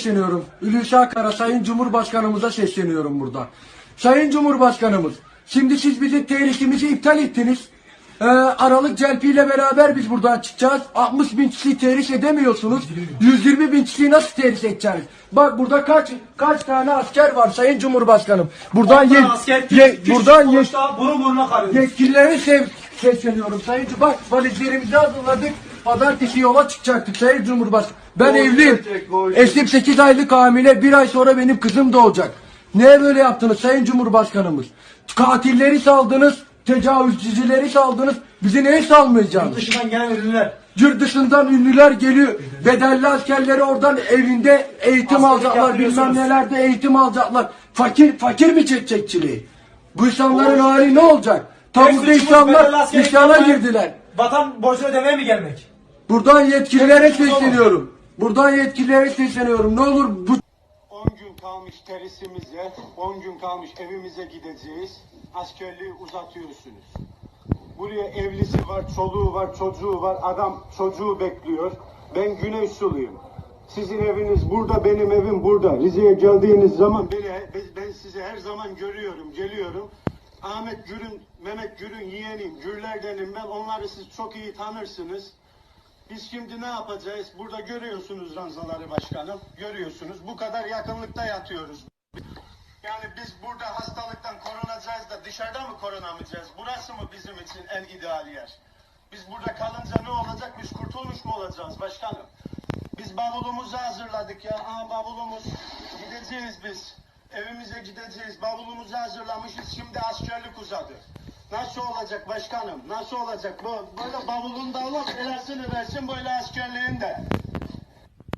sesleniyorum. Hulusi Akar'a Sayın Cumhurbaşkanımıza sesleniyorum burada. Sayın Cumhurbaşkanımız, şimdi siz bizim tehlikimizi iptal ettiniz. Ee, Aralık celpiyle beraber biz buradan çıkacağız. 60 bin kişiyi terhis edemiyorsunuz. 120 bin kişiyi nasıl terhis edeceksiniz? Bak burada kaç kaç tane asker var Sayın Cumhurbaşkanım. Buradan ye, asker ye- buradan ye, burun buruna kalıyoruz. Yetkilileri sev, sesleniyorum Sayın Bak valizlerimizi hazırladık. Pazartesi yola çıkacaktık Sayın Cumhurbaşkanı. Ben evliyim. Eşim 8 aylık hamile. Bir ay sonra benim kızım doğacak. Niye böyle yaptınız Sayın Cumhurbaşkanımız? Katilleri saldınız. Tecavüzcüleri saldınız. Bizi neye salmayacaksınız? Dışından gelen ürünler. Yurt dışından ünlüler geliyor. Bedelli askerleri oradan evinde eğitim Askerlik alacaklar. Bilmem nelerde eğitim alacaklar. Fakir fakir mi çekecek çileyi? Bu insanların hali ne olacak? Tek suçumuz insanlar isyana girdiler. Vatan borcunu ödemeye mi gelmek? Buradan yetkililere sesleniyorum. Buradan yetkililere sesleniyorum. Ne olur bu 10 gün kalmış terisimize, 10 gün kalmış evimize gideceğiz. Askerliği uzatıyorsunuz. Buraya evlisi var, çoluğu var, çocuğu var. Adam çocuğu bekliyor. Ben Güney Suluyum. Sizin eviniz burada, benim evim burada. Rize'ye geldiğiniz zaman beni, ben sizi her zaman görüyorum, geliyorum. Ahmet Gür'ün, Mehmet Gür'ün yeğeniyim, Gürlerdenim ben. Onları siz çok iyi tanırsınız. Biz şimdi ne yapacağız? Burada görüyorsunuz ranzaları başkanım. Görüyorsunuz. Bu kadar yakınlıkta yatıyoruz. Yani biz burada hastalıktan korunacağız da dışarıda mı korunamayacağız? Burası mı bizim için en ideal yer? Biz burada kalınca ne olacak? Biz kurtulmuş mu olacağız başkanım? Biz bavulumuzu hazırladık ya. Aha bavulumuz. Gideceğiz biz. Evimize gideceğiz. Bavulumuzu hazırlamışız. Şimdi askerlik uzadı. Nasıl olacak başkanım? Nasıl olacak? Bu böyle bavulun da alıp elasını versin böyle askerliğin de.